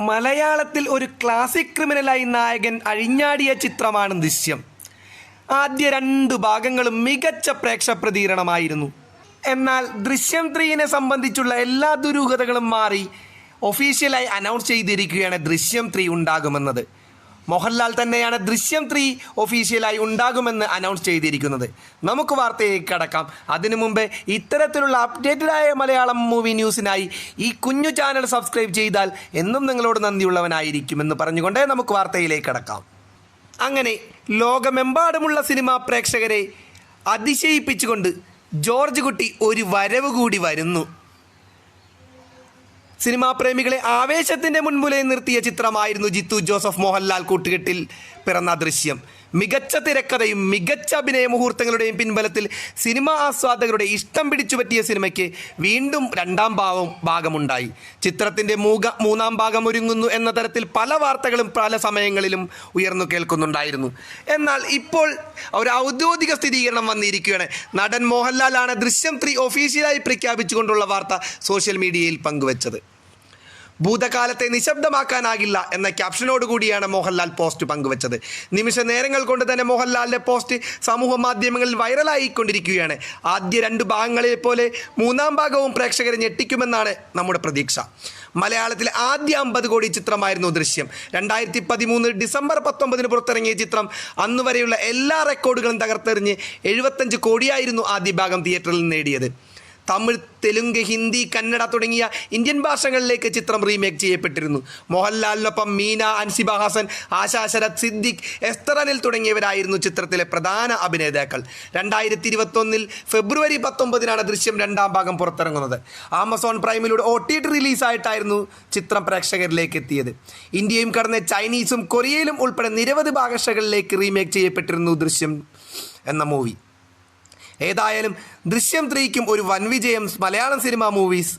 മലയാളത്തിൽ ഒരു ക്ലാസിക് ക്രിമിനലായി നായകൻ അഴിഞ്ഞാടിയ ചിത്രമാണ് ദൃശ്യം. ആദ്യ രണ്ട് ഭാഗങ്ങളും മികച്ച പ്രേക്ഷപ്രതീരണമായിരുന്നു എന്നാൽ ദൃശ്യം ത്രീയിനെ സംബന്ധിച്ചുള്ള എല്ലാ ദുരൂഹതകളും മാറി ഒഫീഷ്യലായി അനൗൺസ് ചെയ്തിരിക്കുകയാണ് ദൃശ്യം ത്രീ ഉണ്ടാകുമെന്നത്. മോഹൻലാൽ തന്നെയാണ് ദൃശ്യം ത്രീ ഒഫീഷ്യലായി ഉണ്ടാകുമെന്ന് അനൗൺസ് ചെയ്തിരിക്കുന്നത്. നമുക്ക് വാർത്തയിലേക്ക് കടക്കാം. അതിനു മുമ്പ് ഇത്തരത്തിലുള്ള അപ്ഡേറ്റഡായ മലയാളം മൂവി ന്യൂസിനായി ഈ കുഞ്ഞു ചാനൽ സബ്സ്ക്രൈബ് ചെയ്താൽ എന്നും നിങ്ങളോട് നന്ദിയുള്ളവനായിരിക്കുമെന്ന് പറഞ്ഞുകൊണ്ട് നമുക്ക് വാർത്തയിലേക്ക് കടക്കാം. അങ്ങനെ ലോകമെമ്പാടുമുള്ള സിനിമാ പ്രേക്ഷകരെ അതിശയിപ്പിച്ചുകൊണ്ട് ജോർജ് കുട്ടി ഒരു വരവ് കൂടി വരുന്നു. സിനിമാ പ്രേമികളെ ആവേശത്തിന്റെ മുൻപിലെ നിർത്തിയ ചിത്രമായിരുന്നു ജിത്തു ജോസഫ് മോഹൻലാൽ കൂട്ടുകെട്ടിൽ പിറന്ന ദൃശ്യം. മികച്ച തിരക്കഥയും മികച്ച അഭിനയ മുഹൂർത്തങ്ങളുടെയും പിൻബലത്തിൽ സിനിമാ ആസ്വാദകരുടെ ഇഷ്ടം പിടിച്ചുപറ്റിയ സിനിമയ്ക്ക് വീണ്ടും രണ്ടാം ഭാവം ഭാഗമുണ്ടായി. ചിത്രത്തിന്റെ മൂക മൂന്നാം ഭാഗം ഒരുങ്ങുന്നു എന്ന തരത്തിൽ പല വാർത്തകളും പല സമയങ്ങളിലും ഉയർന്നു കേൾക്കുന്നുണ്ടായിരുന്നു. എന്നാൽ ഇപ്പോൾ ഒരു ഔദ്യോഗിക സ്ഥിരീകരണം വന്നിരിക്കുകയാണ്. നടൻ മോഹൻലാലാണ് ദൃശ്യം ത്രീ ഒഫീഷ്യലായി പ്രഖ്യാപിച്ചുകൊണ്ടുള്ള വാർത്ത സോഷ്യൽ മീഡിയയിൽ പങ്കുവച്ചത്. ഭൂതകാലത്തെ നിശബ്ദമാക്കാനാകില്ല എന്ന ക്യാപ്ഷനോട് കൂടിയാണ് മോഹൻലാൽ പോസ്റ്റ് പങ്കുവച്ചത്. നിമിഷ നേരങ്ങൾ കൊണ്ട് തന്നെ മോഹൻലാലിന്റെ പോസ്റ്റ് സമൂഹ മാധ്യമങ്ങളിൽ വൈറലായിക്കൊണ്ടിരിക്കുകയാണ്. ആദ്യ രണ്ട് ഭാഗങ്ങളെ പോലെ മൂന്നാം ഭാഗവും പ്രേക്ഷകരെ ഞെട്ടിക്കുമെന്നാണ് നമ്മുടെ പ്രതീക്ഷ. മലയാളത്തിലെ ആദ്യ അമ്പത് കോടി ചിത്രമായിരുന്നു ദൃശ്യം. രണ്ടായിരത്തി പതിമൂന്ന് ഡിസംബർ പത്തൊമ്പതിന് പുറത്തിറങ്ങിയ ചിത്രം അന്നുവരെയുള്ള എല്ലാ റെക്കോർഡുകളും തകർത്തെറിഞ്ഞ് എഴുപത്തഞ്ച് കോടിയായിരുന്നു ആദ്യ ഭാഗം തിയേറ്ററിൽ നേടിയത്. തമിഴ് തെലുങ്ക് ഹിന്ദി കന്നഡ തുടങ്ങിയ ഇന്ത്യൻ ഭാഷകളിലേക്ക് ചിത്രം റീമേക്ക് ചെയ്യപ്പെട്ടിരുന്നു. മോഹൻലാലിനൊപ്പം മീന അൻസിബ ഹാസൻ ആശാ ശരത് സിദ്ദിഖ് എസ്തർ അനിൽ തുടങ്ങിയവരായിരുന്നു ചിത്രത്തിലെ പ്രധാന അഭിനേതാക്കൾ. രണ്ടായിരത്തി ഇരുപത്തൊന്നിൽ ഫെബ്രുവരി പത്തൊമ്പതിനാണ് ദൃശ്യം രണ്ടാം ഭാഗം പുറത്തിറങ്ങുന്നത്. ആമസോൺ പ്രൈമിലൂടെ ഒ ടി ടി റിലീസായിട്ടായിരുന്നു ചിത്രം പ്രേക്ഷകരിലേക്ക് എത്തിയത്. ഇന്ത്യയും കടന്ന് ചൈനീസും കൊറിയയിലും ഉൾപ്പെടെ നിരവധി ഭാഷകളിലേക്ക് റീമേക്ക് ചെയ്യപ്പെട്ടിരുന്നു ദൃശ്യം എന്ന മൂവി. ഏതായാലും ദൃശ്യം ത്രീക്കും ഒരു വൻ വിജയം മലയാളം സിനിമ മൂവീസ്.